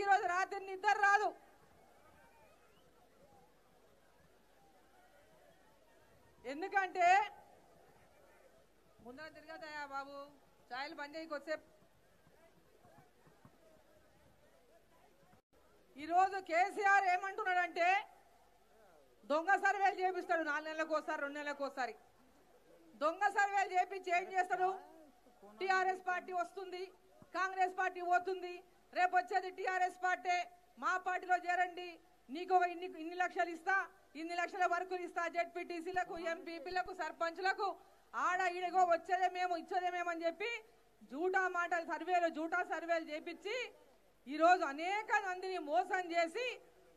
నాకు ఈరోజు రాత్రి నిద్ర రాదు. ఎందుకంటే ముందర తిరగదయా బాబు? ఛాయలు బంద్ చేయకొచ్చేపు ఈరోజు కేసీఆర్ ఏమంటున్నాడంటే దొంగ సర్వేలు చేపిస్తాడు నాలుగు నెలలకు ఒకసారి రెండు నెలలకు ఒకసారి. దొంగ సర్వేలు చేపించి ఏం చేస్తాడు? టిఆర్ఎస్ పార్టీ వస్తుంది కాంగ్రెస్ పార్టీ పోతుంది రేపు వచ్చేది టిఆర్ఎస్ పార్టీ. మా పార్టీలో చేరండి. నీకు ఒక ఇన్ని ఇన్ని లక్షలు ఇస్తా ఇన్ని లక్షల వరకు ఇస్తా జెడ్పీటీసీలకు ఎంపీపీలకు సర్పంచ్లకు. ఆడ ఈడగో వచ్చేదే మేము ఇచ్చేదే మేము అని చెప్పి జూటా మాటలు సర్వేలు జూటా సర్వేలు చేపించి ఈరోజు అనేక మందిని మోసం చేసి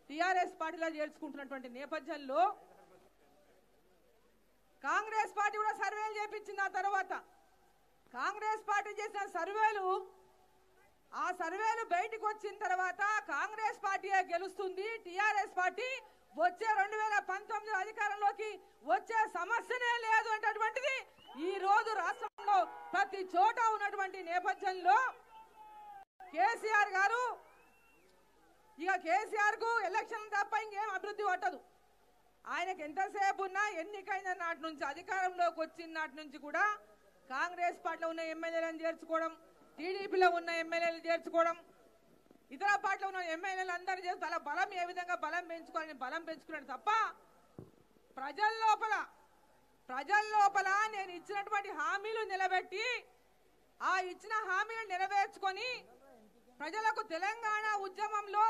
టిఆర్ఎస్ పార్టీలో చేర్చుకుంటున్నటువంటి నేపథ్యంలో కాంగ్రెస్ పార్టీ కూడా సర్వేలు చేపించింది ఆ తర్వాత కాంగ్రెస్ పార్టీ చేసిన సర్వేలు ఆ సర్వేలు బయటకు వచ్చిన తర్వాత కాంగ్రెస్ పార్టీయే గెలుస్తుంది టిఆర్ఎస్ పార్టీ వచ్చే రెండు వేల పంతొమ్మిది అధికారంలోకి వచ్చే సమస్యనే లేదు అనేటటువంటిది ఈ రోజు రాష్ట్రంలో ప్రతి చోట ఉన్నటువంటి నేపథ్యంలో కేసీఆర్ గారు ఇక కేసీఆర్కు ఎలక్షన్ తప్ప ఇంకేం అభివృద్ధి పట్టదు. ఆయనకు ఎంతసేపు ఉన్నా ఎన్నికైన నాటి నుంచి అధికారంలోకి వచ్చిన నాటి నుంచి కూడా కాంగ్రెస్ పార్టీలో ఉన్న ఎమ్మెల్యేలను చేర్చుకోవడం టీడీపీలో ఉన్న ఎమ్మెల్యేలు చేర్చుకోవడం ఇతర పార్టీలో ఉన్న ఎమ్మెల్యేలు అందరూ చేస్తే అలా బలం ఏ విధంగా బలం పెంచుకోవాలని బలం పెంచుకున్నాడు తప్ప ప్రజల లోపల ప్రజల లోపల నేను ఇచ్చినటువంటి హామీలు నిలబెట్టి ఆ ఇచ్చిన హామీలు నెరవేర్చుకొని ప్రజలకు తెలంగాణ ఉద్యమంలో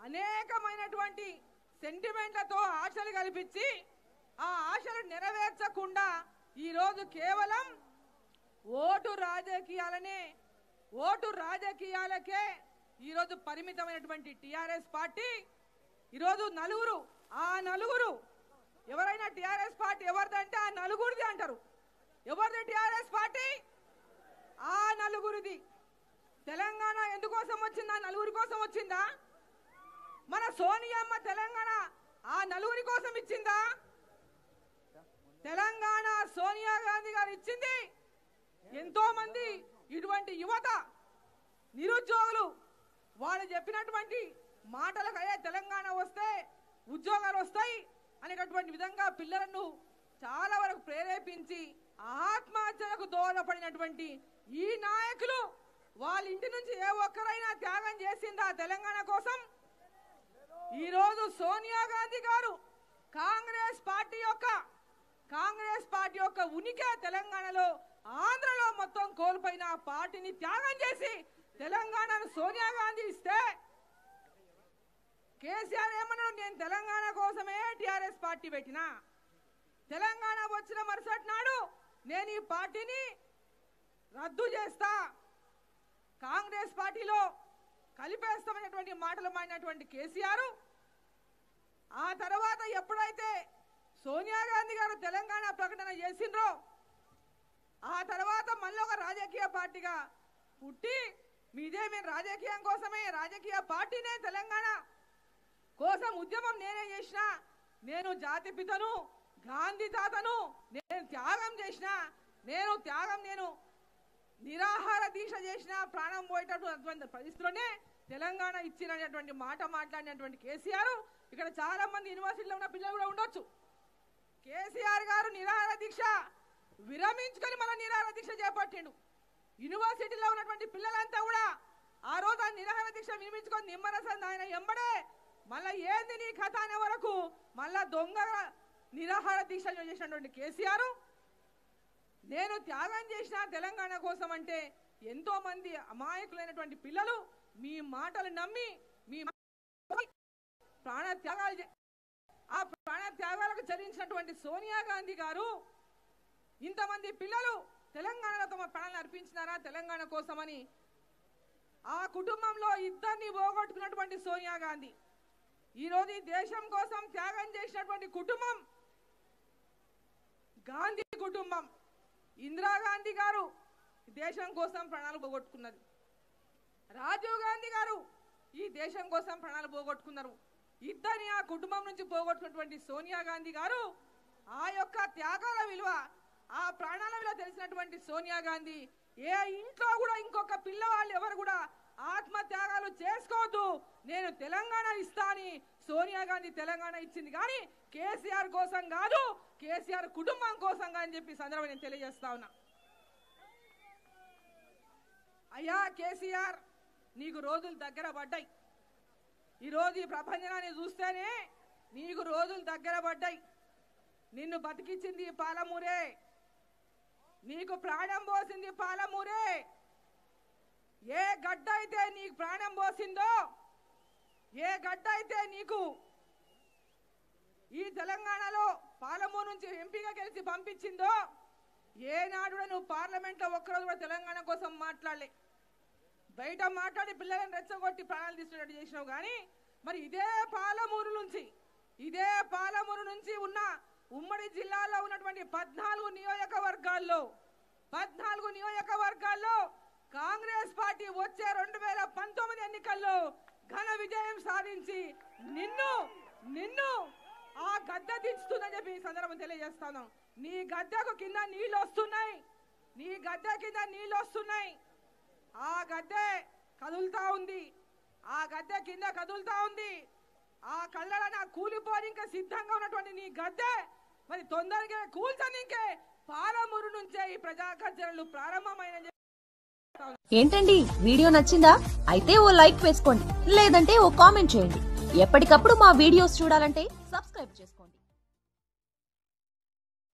అనేకమైనటువంటి సెంటిమెంట్లతో ఆశలు కల్పించి ఆ ఆశలు నెరవేర్చకుండా ఈరోజు కేవలం ఓటు రాజకీయాలనే ఓటు రాజకీయాలకే ఈరోజు పరిమితమైనటువంటి టిఆర్ఎస్ పార్టీ ఈరోజు నలుగురు ఆ నలుగురు ఎవరైనా టిఆర్ఎస్ పార్టీ ఎవరిదంటే ఆ నలుగురిది అంటారు. ఎవరిది టిఆర్ఎస్ పార్టీ? ఆ నలుగురిది. తెలంగాణ ఎందుకోసం వచ్చిందా? నలుగురి కోసం వచ్చిందా? మన సోనియమ్మ తెలంగాణ ఆ నలుగురి కోసం ఇచ్చిందా? తెలంగాణ సోనియా గాంధీ గారు ఇచ్చింది. ఎంతో మంది ఇటువంటి యువత నిరుద్యోగులు వాళ్ళు చెప్పినటువంటి మాటలకు అయ్యే తెలంగాణ వస్తే ఉద్యోగాలు వస్తాయి అనేటటువంటి విధంగా పిల్లలను చాలా వరకు ప్రేరేపించి ఆత్మహత్యలకు దోహదపడినటువంటి ఈ నాయకులు వాళ్ళ ఇంటి నుంచి ఏ ఒక్కరైనా త్యాగం చేసిందా తెలంగాణ కోసం? ఈరోజు సోనియా గాంధీ గారు కాంగ్రెస్ పార్టీ యొక్క కాంగ్రెస్ పార్టీ యొక్క ఉనికి తెలంగాణలో ఆంధ్రలో మొత్తం కోల్పోయిన పార్టీని త్యాగం చేసి తెలంగాణను సోనియా గాంధీ ఇస్తే కేసీఆర్ ఏమన్నాడు? నేను తెలంగాణ కోసమే టిఆర్ఎస్ పార్టీ పెట్టిన. తెలంగాణ వచ్చిన మరుసటి నాడు నేను ఈ పార్టీని రద్దు చేస్తా. కాంగ్రెస్ పార్టీలో కలిపేస్తామనేటువంటి మాటలు మాడినటువంటి కేసీఆర్ ఆ తర్వాత ఎప్పుడైతే సోనియా గాంధీ గారు తెలంగాణ ప్రకటన చేసిండ్రో ఆ తర్వాత మళ్ళీ ఒక రాజకీయ పార్టీగా పుట్టి మీదే మేము రాజకీయం కోసమే రాజకీయ పార్టీనే తెలంగాణ కోసం ఉద్యమం నేనే చేసిన. నేను జాతి పితను గాంధీ తాతను నేను త్యాగం చేసిన. నేను త్యాగం నేను నిరాహార దీక్ష చేసిన. ప్రాణం పోయేటటువంటి పరిస్థితిలోనే తెలంగాణ ఇచ్చినటువంటి మాట మాట్లాడినటువంటి కేసీఆర్. ఇక్కడ చాలా మంది యూనివర్సిటీలో ఉన్న పిల్లలు కూడా ఉండొచ్చు. కేసీఆర్ గారు నిరాహార దీక్ష విరమించుకొని మళ్ళీ నిరాహార దీక్ష చేపట్టిండు. యూనివర్సిటీలో ఉన్నటువంటి పిల్లలంతా కూడా ఆ రోజు ఆ నిరాహార దీక్ష విరమించుకొని నిమ్మరసం ఆయన ఎంబడే మళ్ళా ఏంది నీ కథ అనే వరకు మళ్ళా దొంగ నిరాహార దీక్ష చేసినటువంటి కేసీఆర్. నేను త్యాగం చేసిన తెలంగాణ కోసం అంటే ఎంతో మంది అమాయకులైనటువంటి పిల్లలు మీ మాటలు నమ్మి మీ ప్రాణ త్యాగాలు చే- ఆ ప్రాణ త్యాగాలకు చరించినటువంటి సోనియా గాంధీ గారు ఇంతమంది పిల్లలు తెలంగాణలో తమ ప్రాణాలు అర్పించినారా తెలంగాణ కోసమని ఆ కుటుంబంలో ఇద్దరిని పోగొట్టుకున్నటువంటి సోనియా గాంధీ. ఈరోజు ఈ దేశం కోసం త్యాగం చేసినటువంటి కుటుంబం గాంధీ కుటుంబం. ఇందిరాగాంధీ గారు దేశం కోసం ప్రాణాలు పోగొట్టుకున్నది రాజీవ్ గాంధీ గారు ఈ దేశం కోసం ప్రాణాలు పోగొట్టుకున్నారు. ఇద్దరిని ఆ కుటుంబం నుంచి పోగొట్టుకున్నటువంటి సోనియా గాంధీ గారు ఆ యొక్క త్యాగాల విలువ ఆ ప్రాణాల విలువ తెలిసినటువంటి సోనియా గాంధీ ఏ ఇంట్లో కూడా ఇంకొక పిల్లవాళ్ళు ఎవరు కూడా ఆత్మత్యాగాలు చేసుకోవద్దు. నేను తెలంగాణ ఇస్తా అని సోనియా గాంధీ తెలంగాణ ఇచ్చింది. కానీ కేసీఆర్ కోసం కాదు కేసీఆర్ కుటుంబం కోసం అని చెప్పి సందర్భం నేను తెలియజేస్తా ఉన్నా. అయ్యా కేసీఆర్ నీకు రోజులు దగ్గర పడ్డాయి. ఈరోజు ఈ ప్రపంచాన్ని చూస్తేనే నీకు రోజులు దగ్గర పడ్డాయి. నిన్ను బతికించింది ఈ పాలమూరే. నీకు ప్రాణం పోసింది పాలమూరే. ఏ గడ్డ అయితే నీకు ప్రాణం పోసిందో ఏ గడ్డ అయితే నీకు ఈ తెలంగాణలో పాలమూరు నుంచి ఎంపీగా గెలిచి పంపించిందో ఏనాడు నువ్వు పార్లమెంట్లో ఒక్కరోజు కూడా తెలంగాణ కోసం మాట్లాడలే. బయట మాట్లాడి పిల్లలను రెచ్చగొట్టి ప్రాణాలు తీసుకున్నట్టు చేసినావు కానీ మరి ఇదే పాలమూరు నుంచి ఇదే పాలమూరు నుంచి ఉన్న ఉమ్మడి జిల్లాలో ఉన్నటువంటి పద్నాలుగు నియోజకవర్గాల్లో పద్నాలుగు నియోజకవర్గాల్లో కాంగ్రెస్ పార్టీ వచ్చే రెండు వేల పంతొమ్మిది ఎన్నికల్లో ఘన విజయం సాధించి నిన్ను నిన్ను ఆ గద్దె దించుతుందని చెప్పి ఈ సందర్భం తెలియజేస్తాను. నీ గద్దెకు కింద నీళ్ళు వస్తున్నాయి. నీ గద్దె కింద నీళ్ళు వస్తున్నాయి. ఆ గద్దె కదులుతా ఉంది. ఆ గద్దె కింద కదులుతా ఉంది. ఆ కళ్ళ నా కూలిపోని ఇంకా సిద్ధంగా ఉన్నటువంటి నీ గద్దె మరి తొందరగా కూల్చనికే పాలమూరు నుంచే ఈ ప్రజా గర్జనలు ప్రారంభమైన ఏంటండి? వీడియో నచ్చిందా? అయితే ఓ లైక్ వేసుకోండి లేదంటే ఓ కామెంట్ చేయండి. ఎప్పటికప్పుడు మా వీడియోస్ చూడాలంటే సబ్స్క్రైబ్ చేసుకోండి.